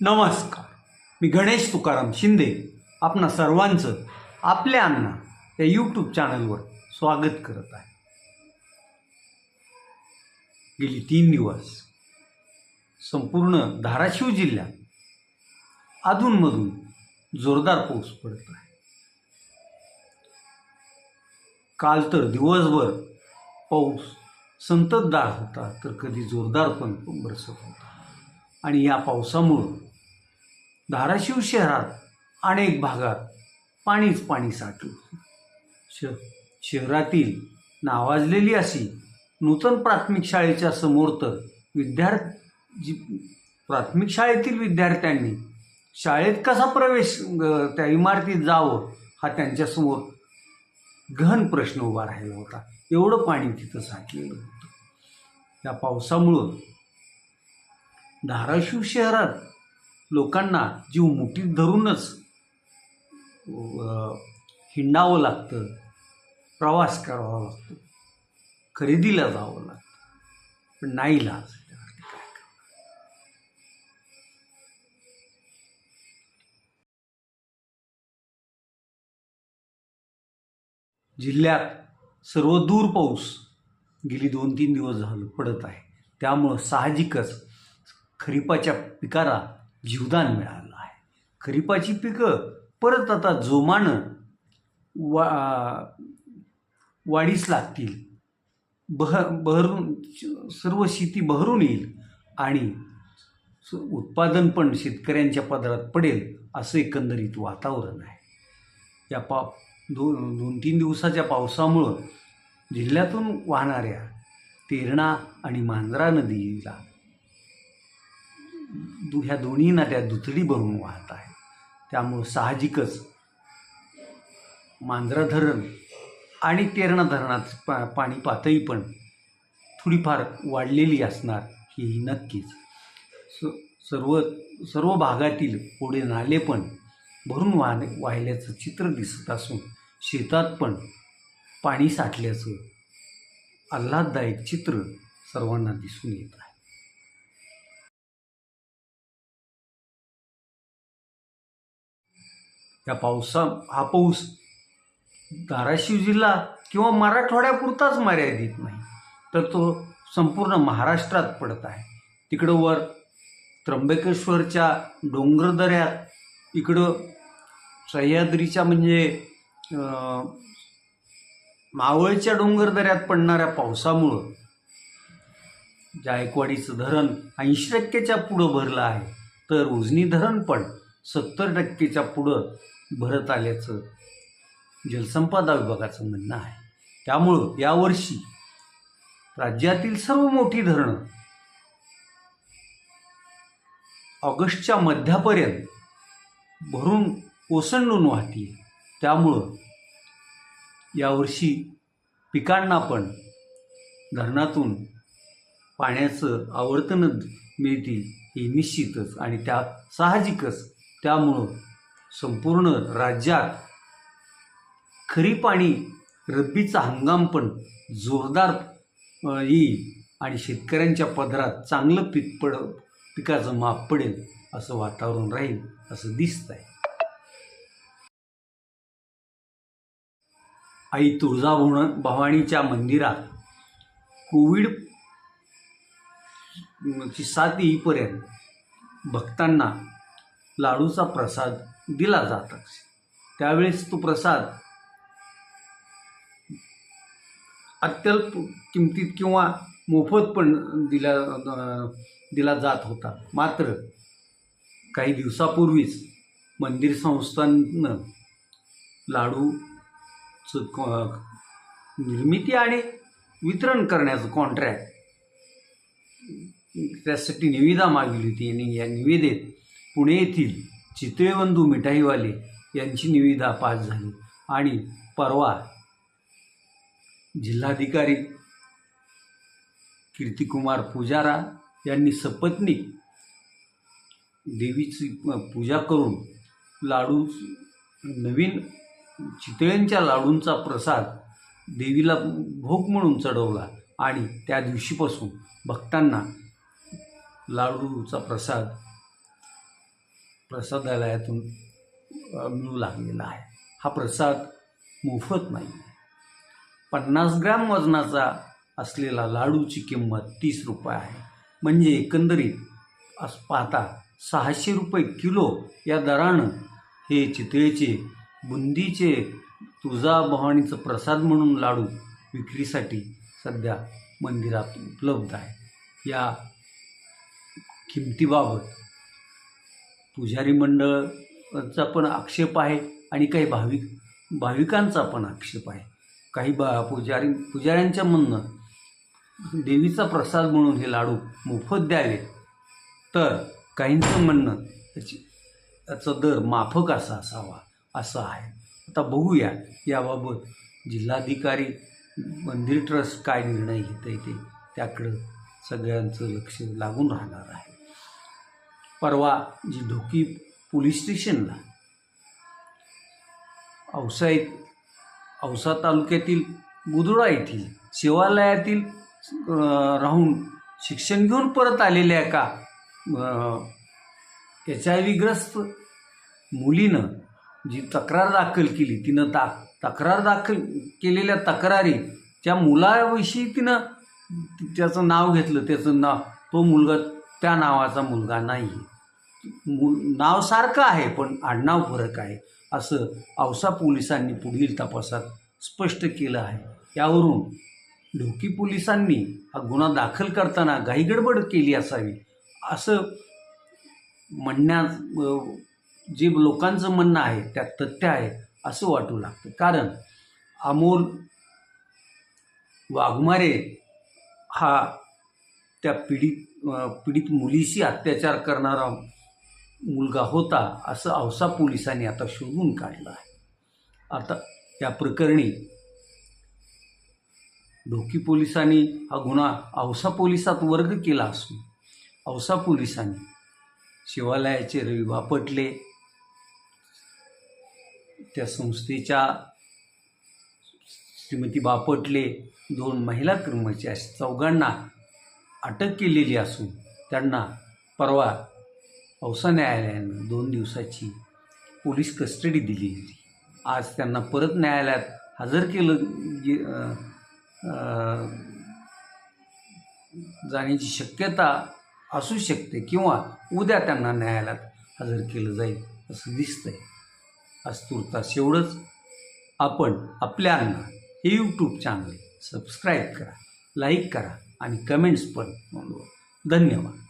नमस्कार. मी गणेश तुकाराम शिंदे. आपणा सर्वांचं आपल्या अण्णा या यूट्यूब चॅनलवर स्वागत करत आहे. गेली तीन दिवस संपूर्ण धाराशिव जिल्ह्यात अधूनमधून जोरदार पाऊस पडत आहे. काल तर दिवसभर पाऊस संततदार होता तर कधी जोरदार पण बरसत होता. आणि या पावसामुळं धाराशिव शहरात अनेक भागात पाणीच पाणी साठलं श शहरातील नावाजलेली अशी नूतन प्राथमिक शाळेच्या समोर तर विद्यार्थी प्राथमिक शाळेतील विद्यार्थ्यांनी शाळेत कसा प्रवेश त्या इमारतीत जावं हा त्यांच्यासमोर गहन प्रश्न उभा राहिला होता. एवढं पाणी तिथं साठलेलं होतं. या पावसामुळं धाराशिव शहरात लोकांना जीव मुठीत धरूनच हिंडावं लागतं प्रवास करावा लागतो खरेदीला जावं लागतं पण नाही लाज जिल्ह्यात सर्वदूर पाऊस गेली दोन तीन दिवस झालं पडत आहे. त्यामुळं साहजिकच खरीपाच्या पिकाला जीवदान मिळालं आहे. खरीपाची पिकं परत आता जोमानं वा वाढीस लागतील. बह बहरून सर्व शेती बहरून येईल आणि उत्पादन पण शेतकऱ्यांच्या पदरात पडेल असं एकंदरीत वातावरण आहे. या पा दोन दोन तीन दिवसाच्या पावसामुळं जिल्ह्यातून वाहणाऱ्या तेरणा आणि मांजरा नदीला दु ह्या दोन्ही नद्या दुथडी भरून वाहत आहे. त्यामुळं साहजिकच मांजरा धरण आणि तेरणा धरणात पा पाणी पातळी पण थोडीफार वाढलेली असणार ही नक्कीच. स सर्व सर्व भागातील ओढे नाले पण भरून वाहने वाहिल्याचं चित्र दिसत असून शेतात पण पाणी साठल्याचं आल्हाददायक चित्र सर्वांना दिसून येत आहे. या पावसा हा पाऊस धाराशिव जिल्हा किंवा मराठवाड्यापुरताच मर्यादित नाही. तर तो संपूर्ण महाराष्ट्रात पडत आहे. तिकडं वर त्र्यंबकेश्वरच्या डोंगरदऱ्यात इकडं सह्याद्रीच्या म्हणजे मावळच्या डोंगरदऱ्यात पडणाऱ्या पावसामुळं जायकवाडीचं धरण ऐंशी टक्केच्या पुढं भरलं आहे. तर उजनी धरण पण सत्तर टक्केच्या पुढं भरत आल्याचं जलसंपदा विभागाचं म्हणणं आहे. त्यामुळं यावर्षी राज्यातील सर्व मोठी धरणं ऑगस्टच्या मध्यापर्यंत भरून ओसंडून वाहतील. त्यामुळं यावर्षी पिकांना पण धरणातून पाण्याचं आवर्तन मिळतील हे निश्चितच आणि त्या साहजिकच त्यामुळं संपूर्ण राज्यात खरीप आणि रब्बीचा हंगाम पण जोरदार येईल आणि शेतकऱ्यांच्या पदरात चांगलं पीक पड पिकाचं माप पडेल असं वातावरण राहील असं दिसत आहे आई तुळजाभवन भवानीच्या मंदिरात कोविड ची साथ येईपर्यंत भक्तांना लाडूचा प्रसाद दिला जात. त्यावेळेस तो प्रसाद अत्यल्प किमतीत किंवा मोफत पण दिला दिला जात होता. मात्र काही दिवसापूर्वीच मंदिर संस्थांनं लाडूचं निर्मिती आणि वितरण करण्याचं कॉन्ट्रॅक्ट त्यासाठी निविदा मागली होती. आणि या निविदेत पुणे येथील चितळेबंधू मिठाईवाले यांची निविदा पास झाली. आणि परवा जिल्हाधिकारी कीर्तिकुमार पुजारा यांनी सपत्नीक देवीची पूजा करून लाडू नवीन चितळ्यांच्या लाडूंचा प्रसाद देवीला भोग म्हणून चढवला. आणि त्या दिवशीपासून भक्तांना लाडूचा प्रसाद प्रसादालयातून मिळू लागलेला आहे. हा प्रसाद मोफत नाही. आहे पन्नास ग्रॅम वजनाचा असलेला लाडूची किंमत तीस रुपये आहे. म्हणजे एकंदरीत अस पाहता सहाशे रुपये किलो या दरानं हे चितळेचे बुंदीचे तुळजाभवानीचं प्रसाद म्हणून लाडू विक्रीसाठी सध्या मंदिरात उपलब्ध आहे. या किमतीबाबत पुजारी मंडळचा पण आक्षेप आहे आणि काही भाविक भाविकांचा पण आक्षेप आहे. काही बा पुजारी पुजाऱ्यांच्या म्हणणं देवीचा प्रसाद म्हणून हे लाडू मोफत द्यावे. तर काहींचं म्हणणं त्याची त्याचा दर माफक असा असावा असं आहे. आता बघूया याबाबत जिल्हाधिकारी मंदिर ट्रस्ट काय निर्णय घेत आहे ते त्याकडं सगळ्यांचं लक्ष लागून राहणार आहे. परवा जी ढोकी पोलीस स्टेशनला औसा येथ औसा तालुक्यातील बुदुळा येथील शिवालयातील राहून शिक्षण घेऊन परत आलेल्या एका एच आय व्हीग्रस्त मुलीनं जी तक्रार दाखल केली तिनं ता तक्रार दाखल केलेल्या तक्रारी त्या मुलाविषयी तिनं त्याचं नाव घेतलं त्याचं नाव तो मुलगा त्या नावाचा मुलगा नाही. मु नाव सारखं आहे पण आडनाव फरक आहे असं औसा पोलिसांनी पुढील तपासात स्पष्ट केलं आहे. यावरून ढोकी पोलिसांनी हा गुन्हा दाखल करताना घाईगडबड केली असावी असं म्हणण्या जे लोकांचं म्हणणं आहे त्यात तथ्य आहे असं वाटू लागतं. कारण अमोल वाघमारे हा त्या पीडित पीडित मुलीशी अत्याचार करणारा मुलगा होता असं औसा पोलिसांनी आता शोधून काढलं आहे. आता या प्रकरणी ढोकी पोलिसांनी हा गुन्हा औसा पोलिसात वर्ग केला असून औसा पोलिसांनी शिवालयाचे रवी बापटले त्या संस्थेच्या श्रीमती बापटले दोन महिला कर्मचारी चौघांना अटक केलेली असून त्यांना परवा औसा न्यायालयानं दोन दिवसाची पोलीस कस्टडी दिली होती. आज त्यांना परत न्यायालयात हजर केलं गे- जाण्याची शक्यता असू शकते किंवा उद्या त्यांना न्यायालयात हजर केलं जाईल असं दिसतंय. आज तुर्तास एवढंच. आपण आपल्यांना हे यूट्यूब चॅनल सबस्क्राईब करा लाईक करा आणि कमेंट्स पण नोंदवा. धन्यवाद.